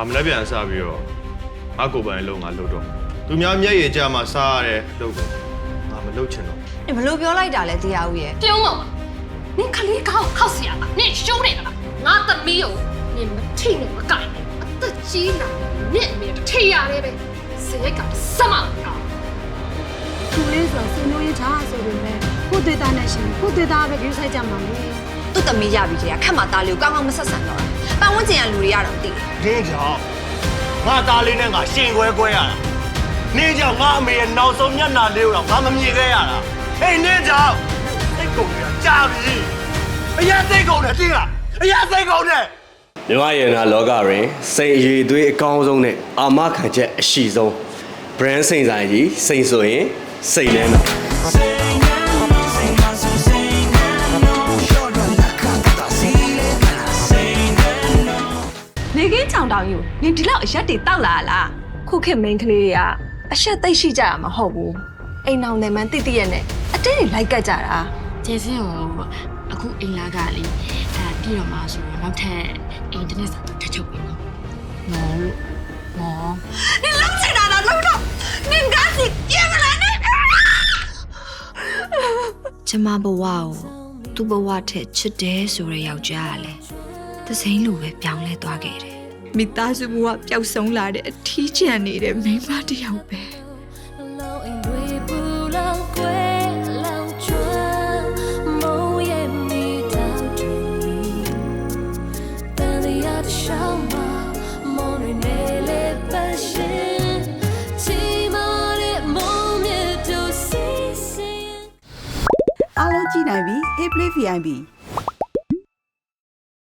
ငါမလည်းပြန်စားပြီးတော့ငါကိုယ်ပိုင်အလုပ်ငါလုပ်တော့မယ်သူများမျက်ရည်ကျမှစားရတယ်လုပ်တော့ငါမလုပ်ချင်တော့။အေးဘလို့ပြောလိုက်တာလဲတရားဦးရဲ့ပြုံးတော့နင်ကလေးကောက်ခောက်စီရတာနင်ရှုံးနေတာလားငါသမီးကိုနင်မထိနဲ့မကိုက်နဲ့အသက်ကြီးလာနင်အမေတထိရတယ်ပဲစရိုက်ကစမောက်တော့ သူလေးဆိုဆင်းလို့ရထားဆိုပေမဲ့ကိုဒေတာနဲ့ရှင်ကိုဒေတာပဲယူဆိုင်ကြမှာလေ။သူ့သမီးရပြီကြီးကခက်မှသားလေးကိုကောင်းကောင်းမဆက်ဆံတော့ဘူး ပတ်ဝန်းကျင်ကလူတွေရတော့သိတယ်နင်းကြောင့်ငါသားလေးနဲ့ငါရှင်ခွဲခွဲရတာနင်းကြောင့်ငါအမေရဲ့နောက်ဆုံးမျက်နှာလေးကိုတော့ငါမမြင်ခဲ့ရတာဟေးနင်းကြောင့်စိတ်ကုန်နေတာကြာပြီအရင်စိတ်ကုန်တယ်သိလားအရင်စိတ်ကုန်တယ်မြမယေနာလောကတွင်စိန်အရေးသွေးအကောင်းဆုံးနဲ့အာမခံချက်အရှိဆုံး brand စိန်ဆိုင်ကြီးစိန်ဆိုရင်စိတ်လဲမ နေကင်းချောင်တောင်ယူနင်ဒီလောက်အရက်တွေတောက်လာလားခုခေတ်မိန်းကလေးတွေကအရှက်သိပ်ရှိကြတာမဟုတ်ဘူးအိမ်အောင်တယ်မှန်တိတိရဲ့နဲ့အတင်းတွေလိုက်ကတ်ကြတာကျေစင်းကိုအခုအိမ်လာကလေအဲပြီးတော့မှဆိုတော့နောက်ထပ်အင်တာနက်စာထပ်ချုပ်ပြီးတော့မောလို့မောနင်လုံးချင်တာလားလုံးတော့နင်ကားစီပြန်မလာနဲ့ကျမဘဝကိုသူ့ဘဝထက်ချစ်တယ်ဆိုတဲ့ယောက်ျားကလည်း သစိမ်းလိုပဲပြောင်းလဲသွားခဲ့တယ်မိသားစုဘဝပျောက်ဆုံးလာတဲ့အထီးကျန်နေတဲ့မိန်းမတစ်ယောက်ပဲအားလုံးကြည့်နိုင်ပြီ Hey Play VIP